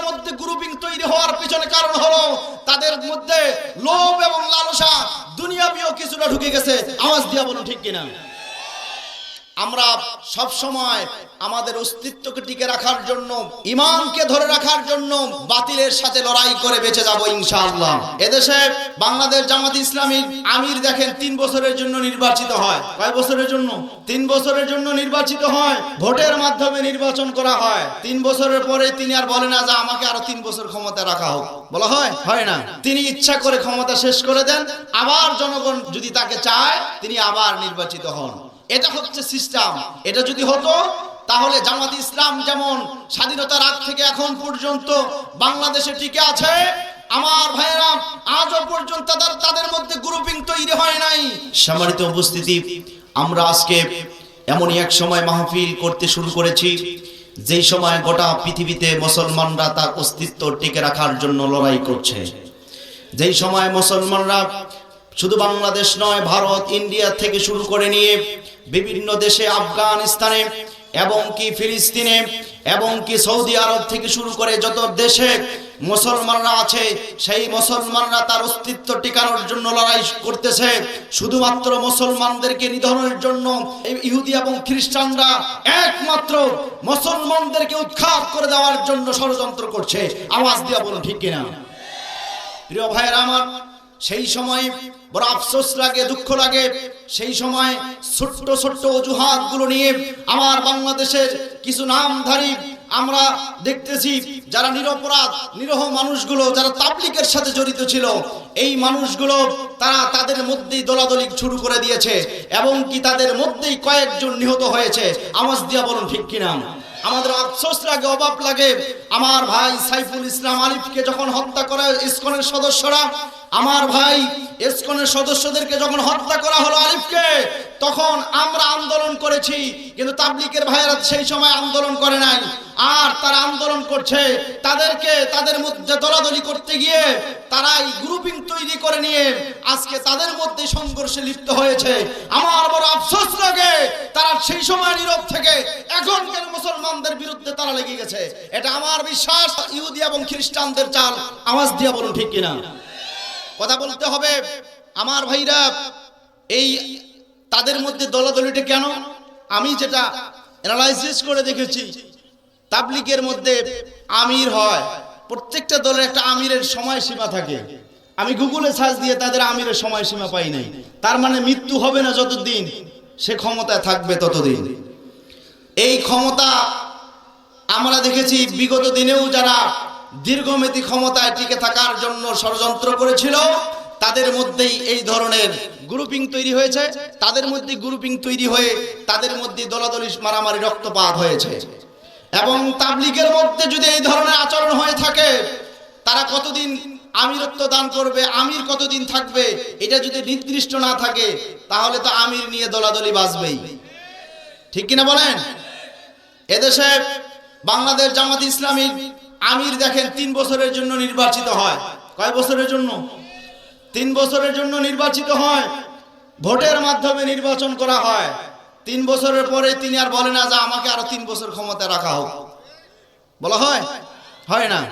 তাবলিকের মধ্যে গ্রুপিং তৈরি হওয়ার পিছনে কারণ হলো তাদের মধ্যে লোভ এবং লালসা দুনিয়াবিও কিছুটা ঢুকে গেছে। আওয়াজ দিয়া বলুন ঠিক কিনা? আমরা সব সময় আমাদের অস্তিত্বকে টিকে রাখার জন্য, ইমানকে ধরে রাখার জন্য বাতিলের সাথে লড়াই করে বেঁচে যাব ইনশাআল্লাহ। এদেশে বাংলাদেশ জামাত ইসলামী আমির দেখেন, তিন বছরের জন্য নির্বাচিত হয়। কয় বছরের জন্য? তিন বছরের জন্য নির্বাচিত হয়। ভোটের মাধ্যমে নির্বাচন করা হয়। তিন বছরের পরে তিনি আর বলে না যে আমাকে আরও তিন বছর ক্ষমতা রাখা হোক। বলা হয়? হয় না। তিনি ইচ্ছা করে ক্ষমতা শেষ করে দেন। আবার জনগণ যদি তাকে চায়, তিনি আবার নির্বাচিত হন। এটা হচ্ছে সিস্টেম। এটা যদি হতো, তাহলে জামাত ইসলাম যেমন স্বাধীনতার আগ থেকে এখন পর্যন্ত বাংলাদেশে টিকে আছে, আমার ভাইয়েরা, আজও পর্যন্ত তাদের তাদের মধ্যে গ্রুপিং তৈরি হয় নাই। সম্মানিত উপস্থিতি, আমরা আজকে এমনই এক সময় মাহফিল করতে শুরু করেছি, যেই সময় গোটা পৃথিবীতে মুসলমানরা তার অস্তিত্ব টিকে রাখার জন্য লড়াই করছে। যেই সময় মুসলমানরা শুধু বাংলাদেশ নয়, ভারত, ইন্ডিয়া থেকে শুরু করে নিয়ে বিভিন্ন দেশে, আফগানিস্তানে এবং কি ফিলিস্তিনে এবং কি সৌদি আরব থেকে শুরু করে যত দেশে মুসলমানরা আছে, সেই মুসলমানরা তার অস্তিত্ব টিকানোর জন্য লড়াই করতেছে। শুধুমাত্র মুসলমানদেরকে নিধনের জন্য ইহুদি এবং খ্রিস্টানরা একমাত্র মুসলমানদেরকে উৎখাত করে দেওয়ার জন্য ষড়যন্ত্র করছে। আওয়াজ দিয়া বলুন, ঠিক কিনা? প্রিয় ভাইয়েরা আমার সেই সময় বড় আফসোস লাগে, দুঃখ লাগে। সেই সময় ছোট্ট ছোট্ট অজুহাতগুলো নিয়ে আমার বাংলাদেশের কিছু নামধারী আমরা দেখতেছি, যারা নিরপরাধ, নিরহ মানুষগুলো, যারা তাবলিকের সাথে জড়িত ছিল, এই মানুষগুলো তারা তাদের মধ্যেই দলাদলি শুরু করে দিয়েছে এবং কি তাদের মধ্যেই কয়েকজন নিহত হয়েছে। আওয়াজ দিয়া বলুন, ঠিক কিনা? আমাদের আফসোস লাগে অভাব লাগে। আমার ভাই সাইফুল ইসলাম আলিফকে যখন হত্যা করে ইসকনের সদস্যরা আমার ভাই এসকনের সদস্যদেরকে যখন হত্যা করা হলো আরিফকে তখন আমরা আন্দোলন করেছি, কিন্তু তাবলিকের ভাইয়েরা সেই সময় আন্দোলন করে নাই। আর তারা আন্দোলন করছে, তাদেরকে তাদের মধ্যে দলাদলি করতে গিয়ে তারাই গ্রুপিং তৈরি করে নিয়ে আজকে তাদের মধ্যে সংঘর্ষে লিপ্ত হয়েছে। আমার বড় আফসোস লাগে, তারা সেই সময় নীরব থেকে এখন কেন মুসলমানদের বিরুদ্ধে তারা লেগে গেছে? এটা আমার বিশ্বাস, ইহুদি এবং খ্রিস্টানদের চাল। আওয়াজ দিয়া বলুন ঠিক কিনা? কথা বলতে হবে। আমার ভাইরা, এই তাদের মধ্যে দলাদলিটা কেন? আমি যেটা অ্যানালাইসিস করে দেখেছি তাবলিকের মধ্যে আমির হয়। প্রত্যেকটা দলের একটা আমিরের সময়সীমা থাকে। আমি গুগলে সার্চ দিয়ে তাদের আমিরের সময়সীমা পাই নাই। তার মানে মৃত্যু হবে না যতদিন, সে ক্ষমতায় থাকবে ততদিন। এই ক্ষমতা আমরা দেখেছি বিগত দিনেও যারা দীর্ঘমেয়াদী ক্ষমতায় টিকে থাকার জন্য ষড়যন্ত্র করেছিল। তাদের মধ্যেই এই ধরনের গ্রুপিং তৈরি হয়েছে। তাদের মধ্যে গ্রুপিং তৈরি হয়ে তাদের মধ্যে দলাদলি মারামারি রক্তপাত হয়েছে। এবং তাবলিগের মধ্যে যদি এই ধরনের আচরণ হয়ে থাকে, তারা কতদিন আমিরত্ব দান করবে, আমির কতদিন থাকবে, এটা যদি নির্দিষ্ট না থাকে, তাহলে তো আমির নিয়ে দলাদলি বাঁচবেই ঠিক কিনা বলেন? এদেশে বাংলাদেশ জামাত ইসলামীর আমির দেখেন, তিন বছরের জন্য নির্বাচিত হয়। কয় বছরের জন্য? তিন বছরের জন্য নির্বাচিত হয়। ভোটের মাধ্যমে নির্বাচন করা হয়। তিন বছরের পরে তিনি আর বলে না যে আমাকে আরও তিন বছর ক্ষমতা রাখা হোক। বলা হয়? হয় না।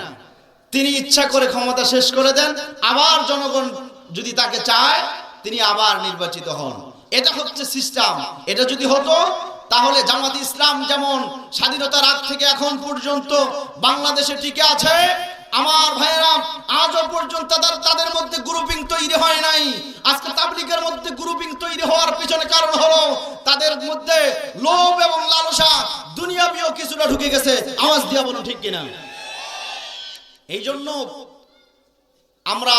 তিনি ইচ্ছা করে ক্ষমতা শেষ করে দেন। আবার জনগণ যদি তাকে চায়, তিনি আবার নির্বাচিত হন। এটা হচ্ছে সিস্টেম। এটা যদি হতো তাহলে জামাত ইসলাম যেমন স্বাধীনতার আগ থেকে এখন পর্যন্ত বাংলাদেশে টিকে আছে, আমার ভাইয়েরা, আজও পর্যন্ত তাদের মধ্যে গ্রুপিং তৈরি হয় নাই। আজকে তাবলিকের মধ্যে গ্রুপিং তৈরি হওয়ার পিছনে কারণ হলো তাদের মধ্যে লোভ এবং লালসা দুনিয়াবিও কিছুটা ঢুকে গেছে। আওয়াজ দিয়া বলুন ঠিক কিনা? এই জন্য আমরা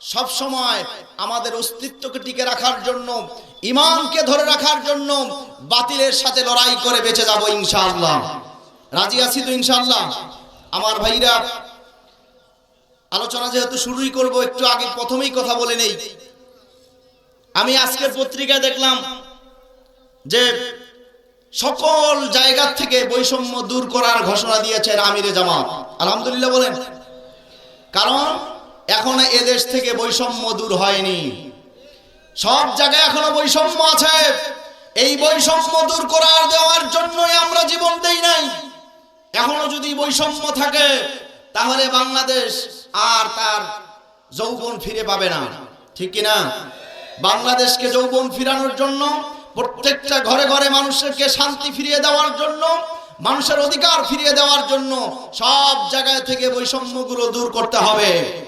সব সময় আমাদের অস্তিত্বকে টিকে রাখার জন্য, ইমানকে ধরে রাখার জন্য বাতিলের সাথে লড়াই করে বেঁচে যাব ইনশাআল্লাহ। রাজি আছি তো ইনশাআল্লাহ? আমার ভাইরা, আলোচনা যেহেতু শুরুই করব, একটু আগে প্রথমেই কথা বলে নেই। আমি আজকের পত্রিকায় দেখলাম যে সকল জায়গা থেকে বৈষম্য দূর করার ঘোষণা দিয়েছেন আমিরে জামাত। আলহামদুলিল্লাহ বলেন। কারণ এখন এদেশ থেকে বৈষম্য দূর হয়নি। সব জায়গায় এখনও বৈষম্য আছে। এই বৈষম্য দূর করার দেওয়ার জন্যই আমরা জীবন দেই নাই। এখনও যদি বৈষম্য থাকে, তাহলে বাংলাদেশ আর তার যৌবন ফিরে পাবে না। ঠিক কি না বাংলাদেশকে যৌবন ফিরানোর জন্য, প্রত্যেকটা ঘরে ঘরে মানুষকে শান্তি ফিরিয়ে দেওয়ার জন্য, মানুষের অধিকার ফিরিয়ে দেওয়ার জন্য সব জায়গায় থেকে বৈষম্যগুলো দূর করতে হবে।